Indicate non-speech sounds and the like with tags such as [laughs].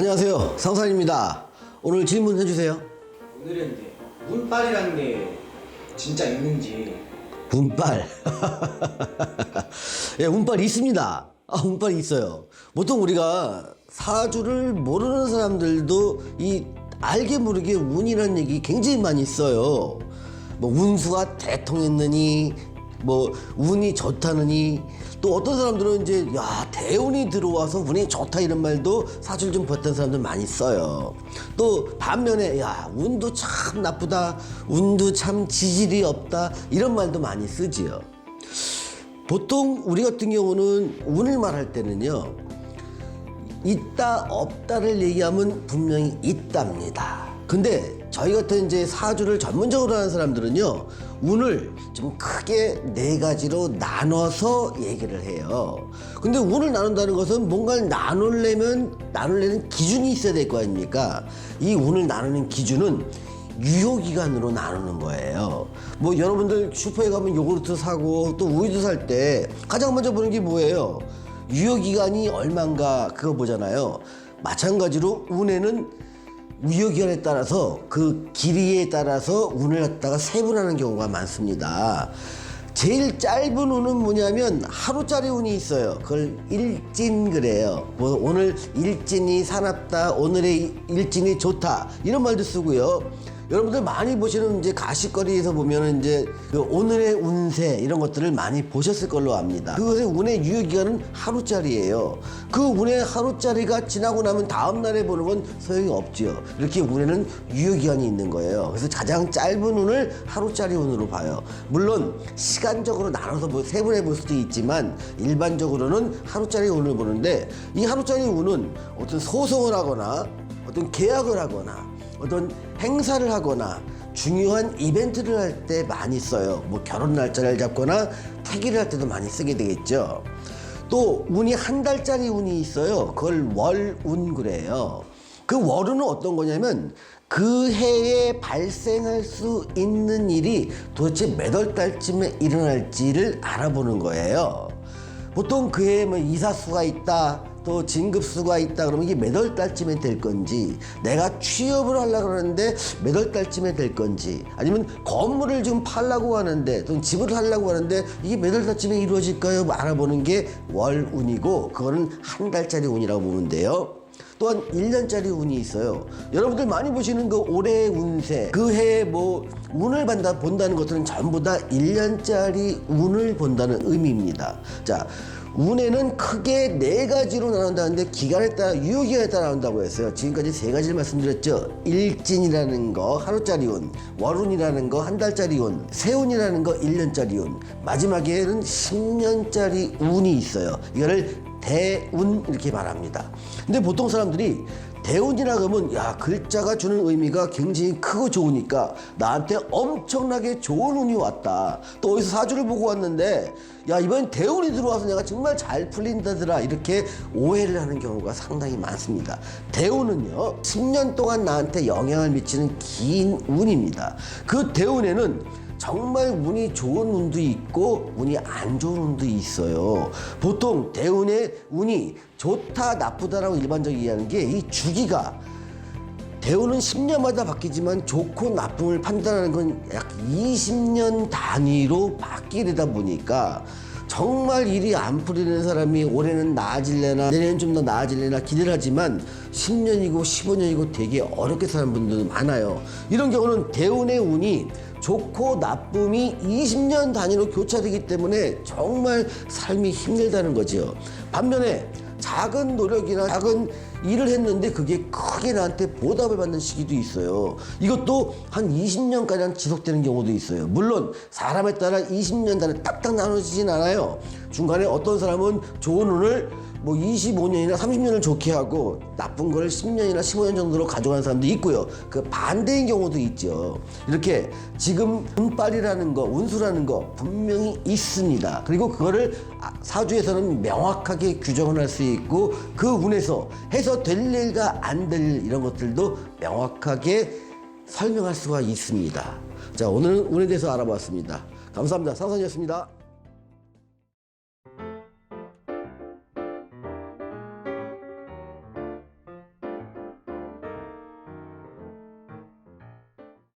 안녕하세요. 상산입니다. 오늘 질문해 주세요. 오늘은 이제 운빨이라는 게 진짜 있는지 운빨. [laughs] 예, 운빨 있습니다. 아, 운빨 있어요. 보통 우리가 사주를 모르는 사람들도 이 알게 모르게 운이라는 얘기 굉장히 많이 써요. 뭐 운수가 대통했느니, 뭐 운이 좋다느니, 또 어떤 사람들은 이제 야 대운이 들어와서 운이 좋다 이런 말도 사주를 좀 봤던 사람들 많이 써요. 또 반면에 야 운도 참 나쁘다, 운도 참 지질이 없다 이런 말도 많이 쓰지요. 보통 우리 같은 경우는 운을 말할 때는요. 있다 없다를 얘기하면 분명히 있답니다. 근데 저희 같은 이제 사주를 전문적으로 하는 사람들은요 운을 좀 크게 네 가지로 나눠서 얘기를 해요. 근데 운을 나눈다는 것은 뭔가를 나누려면 나누려는 기준이 있어야 될 거 아닙니까? 이 운을 나누는 기준은 유효기간으로 나누는 거예요. 뭐 여러분들 슈퍼에 가면 요구르트 사고 또 우유도 살 때 가장 먼저 보는 게 뭐예요? 유효기간이 얼만가 그거 보잖아요. 마찬가지로 운에는 유효기간에 따라서 그 길이에 따라서 운을 갖다가 세분하는 경우가 많습니다. 제일 짧은 운은 뭐냐면 하루짜리 운이 있어요. 그걸 일진 그래요. 뭐 오늘 일진이 사납다, 오늘의 일진이 좋다 이런 말도 쓰고요. 여러분들 많이 보시는 이제 가시거리에서 보면은 이제 그 오늘의 운세 이런 것들을 많이 보셨을 걸로 압니다. 그것의 운의 유효 기간은 하루짜리예요. 그 운의 하루짜리가 지나고 나면 다음 날에 보는 건 소용이 없지요. 이렇게 운에는 유효 기간이 있는 거예요. 그래서 가장 짧은 운을 하루짜리 운으로 봐요. 물론 시간적으로 나눠서 뭐 세분해 볼 수도 있지만 일반적으로는 하루짜리 운을 보는데 이 하루짜리 운은 어떤 소송을 하거나 어떤 계약을 하거나 어떤 행사를 하거나 중요한 이벤트를 할 때 많이 써요. 뭐 결혼 날짜를 잡거나 퇴기를 할 때도 많이 쓰게 되겠죠. 또 운이 한 달짜리 운이 있어요. 그걸 월운 그래요. 그 월운은 어떤 거냐면 그 해에 발생할 수 있는 일이 도대체 몇 월 달쯤에 일어날지를 알아보는 거예요. 보통 그 해에 뭐 이사수가 있다, 또 진급수가 있다 그러면 이게 몇 월 달쯤에 될 건지, 내가 취업을 하려고 그러는데 몇 월 달쯤에 될 건지, 아니면 건물을 지금 팔라고 하는데, 또 집을 하려고 하는데 이게 몇 월 달쯤에 이루어질까요? 뭐 알아보는 게 월운이고, 그거는 한 달짜리 운이라고 보면 돼요. 또한 1년짜리 운이 있어요. 여러분들 많이 보시는 그 올해의 운세, 그 해에 뭐 운을 본다, 본다는 것들은 전부 다 1년짜리 운을 본다는 의미입니다. 자, 운에는 크게 네 가지로 나눈다는데 기간에 따라 유효기간에 따라 나눈다고 했어요. 지금까지 세 가지를 말씀드렸죠. 일진이라는 거 하루짜리 운, 월운이라는 거 한 달짜리 운, 세운이라는 거 1년짜리 운, 마지막에는 10년짜리 운이 있어요. 이거를 대운 이렇게 말합니다. 근데 보통 사람들이 대운이라 그러면 야 글자가 주는 의미가 굉장히 크고 좋으니까 나한테 엄청나게 좋은 운이 왔다. 또 어디서 사주를 보고 왔는데 야 이번 대운이 들어와서 내가 정말 잘 풀린다더라 이렇게 오해를 하는 경우가 상당히 많습니다. 대운은요 10년 동안 나한테 영향을 미치는 긴 운입니다. 그 대운에는 정말 운이 좋은 운도 있고 운이 안 좋은 운도 있어요. 보통 대운의 운이 좋다 나쁘다라고 일반적으로 얘기하는 게 이 주기가 대운은 10년마다 바뀌지만 좋고 나쁨을 판단하는 건 약 20년 단위로 바뀌다 보니까 정말 일이 안 풀리는 사람이 올해는 나아질래나 내년은 좀더 나아질래나 기대를 하지만 10년이고 15년이고 되게 어렵게 사는 분들도 많아요. 이런 경우는 대운의 운이 좋고 나쁨이 20년 단위로 교차되기 때문에 정말 삶이 힘들다는 거죠. 반면에 작은 노력이나 작은 일을 했는데 그게 크게 나한테 보답을 받는 시기도 있어요. 이것도 한 20년까지 지속되는 경우도 있어요. 물론 사람에 따라 20년 단위 딱딱 나눠지진 않아요. 중간에 어떤 사람은 좋은 운을 뭐 25년이나 30년을 좋게 하고 나쁜 걸 10년이나 15년 정도로 가져가는 사람도 있고요. 그 반대인 경우도 있죠. 이렇게 지금 운빨이라는 거, 운수라는 거 분명히 있습니다. 그리고 그거를 아, 사주에서는 명확하게 규정을 할 수 있고 그 운에서 해서 될 일과 안될일 이런 것들도 명확하게 설명할 수가 있습니다. 자, 오늘은 운에 대해서 알아봤습니다. 감사합니다. 상선이었습니다.